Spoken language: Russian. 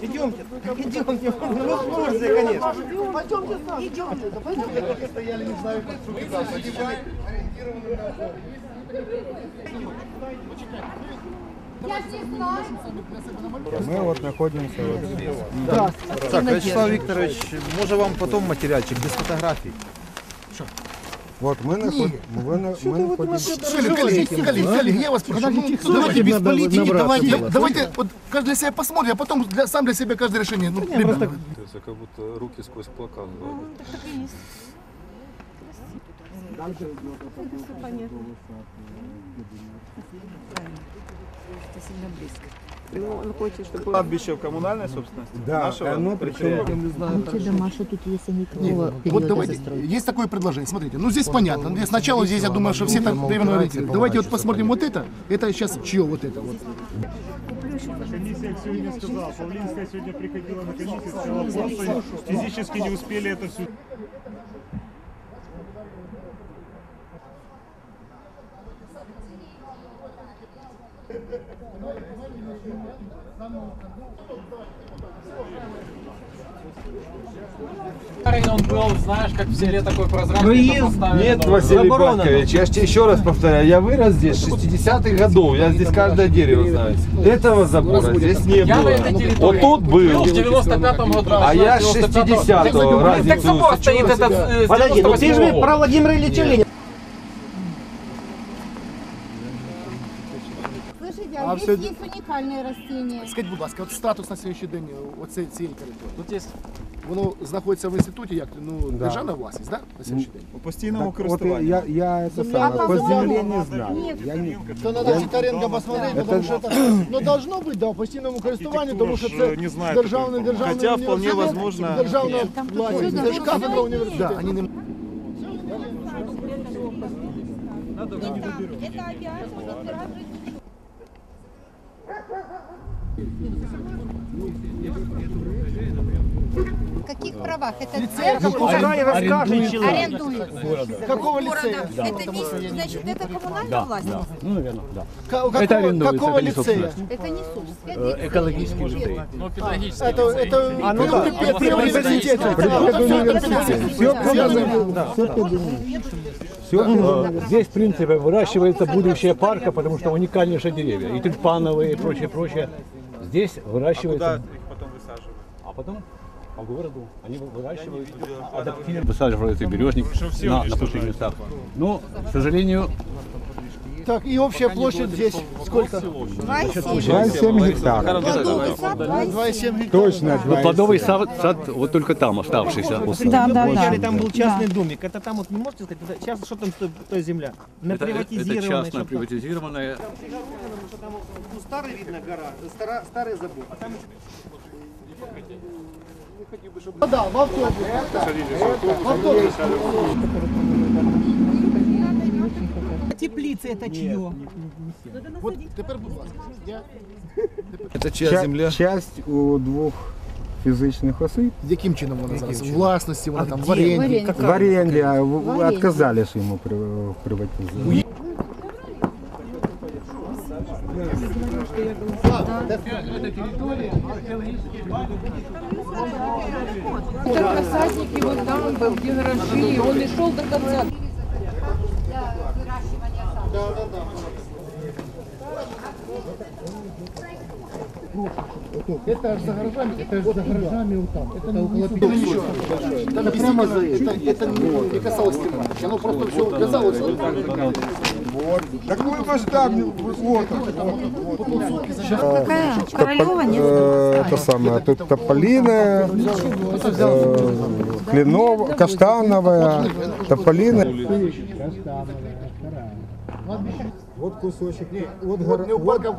Идемте, идемте. Ну, в курсе, конечно. Мы вот находимся вот здесь. Так, Вячеслав Вікторович, може вам потім матеріальчик без фотографій? Вот мы, наход... мы, на- мы находимся... Коллеги, коллеги, я вас прошу, ну, давайте без политики, давайте, давайте вот каждый для себя посмотрит, а потом для- сам для себя каждое решение. Ну, ребята, Это как будто руки сквозь плакат. Гладят. Кладбище в коммунальной собственности? Да, Нашего оно причем... Те дома, что тут есть, они какого вот давайте, застройки? есть такое предложение, смотрите, ну здесь понятно, здесь сначала здесь, я думаю, что все так примерно ориентируются. Давайте вот посмотрим вот это, это сейчас чье вот это вот. Комиссия сегодня сказала, Павлинская сегодня приходила на комиссию, сказала, просто физически не успели это все. Он был, знаешь, как в селе такой прозрачный. Нет, Василий Баткович, я ж тебе еще раз повторяю, я вырос здесь 60-х годов, я здесь каждое дерево знаю. Этого забора здесь не было. Вот тут был. в 95-м году. А я с 95-го. 60-го, Так собор стоит этот э, Подожди, ну ты же 98-го. про Владимира Ильича Ленина. А а, всё- здесь есть уникальные растения. Скажіть, будь ласка, от статус на сьогоднішній день оцей цієї території. Тут есть Воно знаходиться в інституті, як ну, державна власність, да? На сьогоднішній день? По постійному Так, вот користуванню. я, я это самое, по земле не знаю. Я не... То надо Титаренко посмотреть, потому что это, ну, должно быть, да, в постійному користуванні, тому що Архітектура це ж не знає державний, такого. державний Хоча вполне університет, возможно- державна Там тут власність, всюди це ж кафедра університету. Да, они не... Это обязательно разбираться. В каких правах? Это человек. арендует. Какого лицея? Это не, значит, это коммунальная власть? Ну, наверное, да. Какого, лицея? Это не собственность. Экологический лицей. ну, педагогический. Это, это А, ну да. при- при университете. Все, здесь, в принципе, выращивается будущее парка, потому что уникальнейшие деревья. И тюльпановые, и прочее, прочее. Здесь выращивается... Куда их потом высаживают? А потом по городу они выращивают, адаптируют, высаживают и березник на, на пустых местах. Но, к сожалению, Так, и общая площадь здесь сколько? 2,7 гектаров. Плодовый сад, два и 2,7 гектаров. Точно 2,7. плодовый сад, сад вот только там оставшийся. Да, да, да. там был частный домик. Это там вот, не можете сказать, это сейчас что там стоит, земля? На приватизированной. что-то. приватизированная. Ну, старый, видно, гора, стара- старый забор. А там Да, в автобус. В автобус. теплица это чье? Вот тепер, будь ласка, я... Это чья Ча- земля? Часть у двох фізичних осіб Яким чином вона зараз? В власності, вона там в оренді. в оренді, а в- в- отказались йому при- в приватизації. Это рассадники вот там был, где гаражи, и он и шел до конца. для выращивания сада. Это аж за гаражами, это аж за гаражами вот там. Это около пяти. Там прямо за это, это не, не касалось тематики, оно просто все казалось. Такой масштабный, вот Какая? Королева, нет? Э, Это самое, тут тополиная, э, кленовая, каштановая, Вот кусочек, вот, гора- Не у парка,